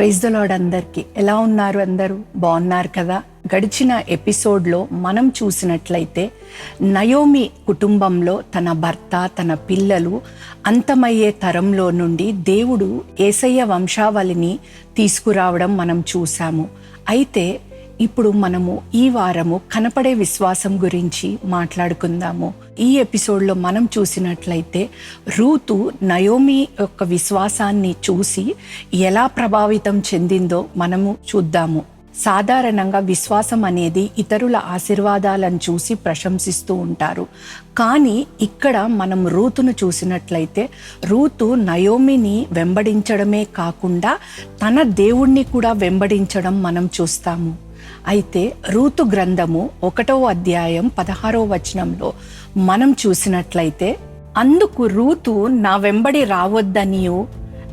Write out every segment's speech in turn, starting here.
Praise the అందరికీ. ఎలా ఉన్నారు అందరూ? బాగున్నారు కదా? గడిచిన ఎపిసోడ్లో మనం చూసినట్లయితే నయోమి కుటుంబంలో తన భర్త తన పిల్లలు అంతమయ్యే తరంలో నుండి దేవుడు ఏసయ్య వంశావళిని తీసుకురావడం మనం చూసాము అయితే ఇప్పుడు మనము ఈ వారము కనపడే విశ్వాసం గురించి మాట్లాడుకుందాము. ఈ ఎపిసోడ్లో మనం చూసినట్లయితే రూతు నయోమి యొక్క విశ్వాసాన్ని చూసి ఎలా ప్రభావితం చెందిందో మనము చూద్దాము. సాధారణంగా విశ్వాసం అనేది ఇతరుల ఆశీర్వాదాలను చూసి ప్రశంసిస్తూ ఉంటారు. కానీ ఇక్కడ మనం రూతును చూసినట్లయితే రూతు నయోమిని వెంబడించడమే కాకుండా తన దేవుణ్ణి కూడా వెంబడించడం మనం చూస్తాము. అయితే రూతు గ్రంథము ఒకటో అధ్యాయం పదహారో వచనంలో మనం చూసినట్లయితే అందుకు రూతు నా వెంబడి రావద్దనియు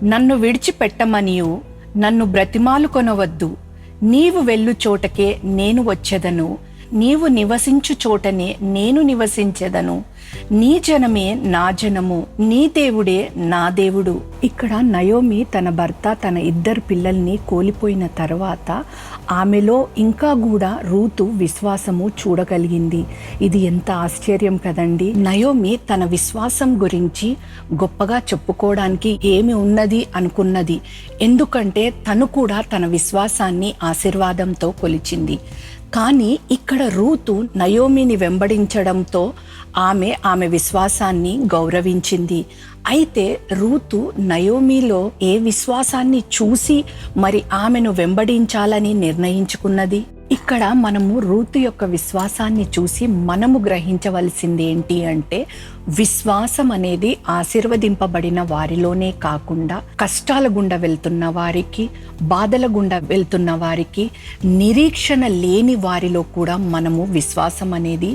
నన్ను విడిచిపెట్టమనియు నన్ను బ్రతిమాలు కొనవద్దు నీవు వెళ్ళు చోటకే నేను వచ్చేదను. నీవు నివసించు చోటనే నేను నివసించెదను. నీ జనమే నా జనము నీ దేవుడే నా దేవుడు. ఇక్కడ నయోమి తన భర్త తన ఇద్దరు పిల్లల్ని కోల్పోయిన తర్వాత ఆమెలో ఇంకా కూడా రూతు విశ్వాసము చూడగలిగింది. ఇది ఎంత ఆశ్చర్యం కదండి! నయోమి తన విశ్వాసం గురించి గొప్పగా చెప్పుకోవడానికి ఏమి ఉన్నది అనుకున్నది. ఎందుకంటే తను కూడా తన విశ్వాసాన్ని ఆశీర్వాదంతో కొలిచింది. కానీ ఇక్కడ రూతు నయోమిని వెంబడించడంతో ఆమె ఆమె విశ్వాసాన్ని గౌరవించింది. అయితే రూతు నయోమిలో ఏ విశ్వాసాన్ని చూసి మరి ఆమెను వెంబడించాలని నిర్ణయించుకున్నది? ఇక్కడ మనము రూతు యొక్క విశ్వాసాన్ని చూసి మనము గ్రహించవలసింది ఏంటి అంటే విశ్వాసం అనేది ఆశీర్వదింపబడిన వారిలోనే కాకుండా కష్టాల గుండా వెళ్తున్న వారికి బాధల గుండా వెళ్తున్న వారికి నిరీక్షణ లేని వారిలో కూడా మనము విశ్వాసం అనేది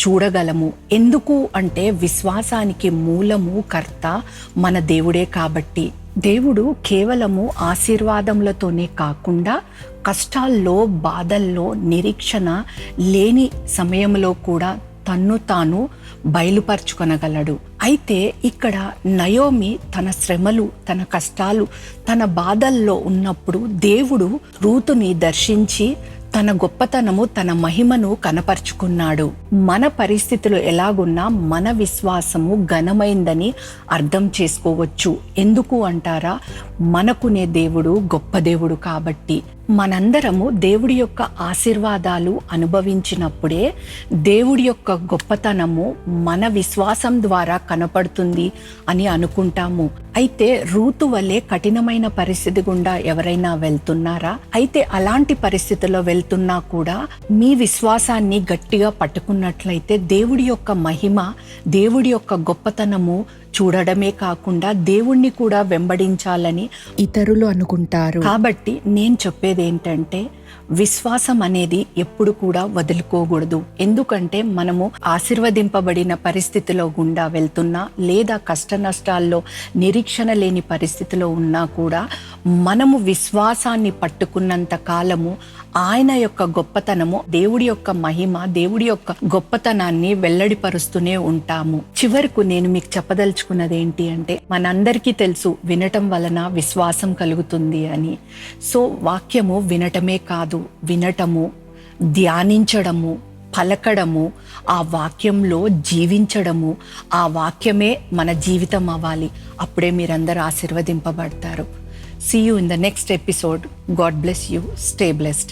చూడగలము. ఎందుకు అంటే విశ్వాసానికి మూలము కర్త మన దేవుడే కాబట్టి. దేవుడు కేవలము ఆశీర్వాదములతోనే కాకుండా కష్టాల్లో బాధల్లో నిరీక్షణ లేని సమయంలో కూడా తన్ను తాను బయలుపరచుకొనగలడు. అయితే ఇక్కడ నయోమి తన శ్రమలు తన కష్టాలు తన బాధల్లో ఉన్నప్పుడు దేవుడు రూతుని దర్శించి తన గొప్పతనము తన మహిమను కనపరుచుకున్నాడు. మన పరిస్థితులు ఎలాగున్నా మన విశ్వాసము ఘనమైందని అర్థం చేసుకోవచ్చు. ఎందుకు అంటారా? మనకునే దేవుడు గొప్ప దేవుడు కాబట్టి. మనందరము దేవుడి యొక్క ఆశీర్వాదాలు అనుభవించినప్పుడే దేవుడి యొక్క గొప్పతనము మన విశ్వాసం ద్వారా కనపడుతుంది అని అనుకుంటాము. అయితే రూతు వలె కఠినమైన పరిస్థితి గుండా ఎవరైనా వెళ్తున్నారా? అయితే అలాంటి పరిస్థితుల్లో వెళ్తున్నా కూడా మీ విశ్వాసాన్ని గట్టిగా పట్టుకున్నట్లయితే దేవుడి యొక్క మహిమ దేవుడి యొక్క గొప్పతనము చూడడమే కాకుండా దేవుణ్ణి కూడా వెంబడించాలని ఇతరులు అనుకుంటారు. కాబట్టి నేను చెప్పేది ఏంటంటే విశ్వాసం అనేది ఎప్పుడు కూడా వదులుకోకూడదు. ఎందుకంటే మనము ఆశీర్వదింపబడిన పరిస్థితిలో గుండా వెళ్తున్నా లేదా కష్ట నష్టాల్లో నిరీక్షణ లేని పరిస్థితిలో ఉన్నా కూడా మనము విశ్వాసాన్ని పట్టుకున్నంత కాలము ఆయన యొక్క గొప్పతనము దేవుడి యొక్క మహిమ దేవుడి యొక్క గొప్పతనాన్ని వెల్లడిపరుస్తూనే ఉంటాము. చివరకు నేను మీకు చెప్పదలుచుకున్నది ఏంటి అంటే మనందరికీ తెలుసు వినటం వలన విశ్వాసం కలుగుతుంది అని. సో వాక్యము వినటమే కాదు వినటము ధ్యానించడము పలకడము ఆ వాక్యంలో జీవించడము ఆ వాక్యమే మన జీవితం అవ్వాలి. అప్పుడే మీరందరూ ఆశీర్వదింపబడతారు. See you in the next episode God bless you stay blessed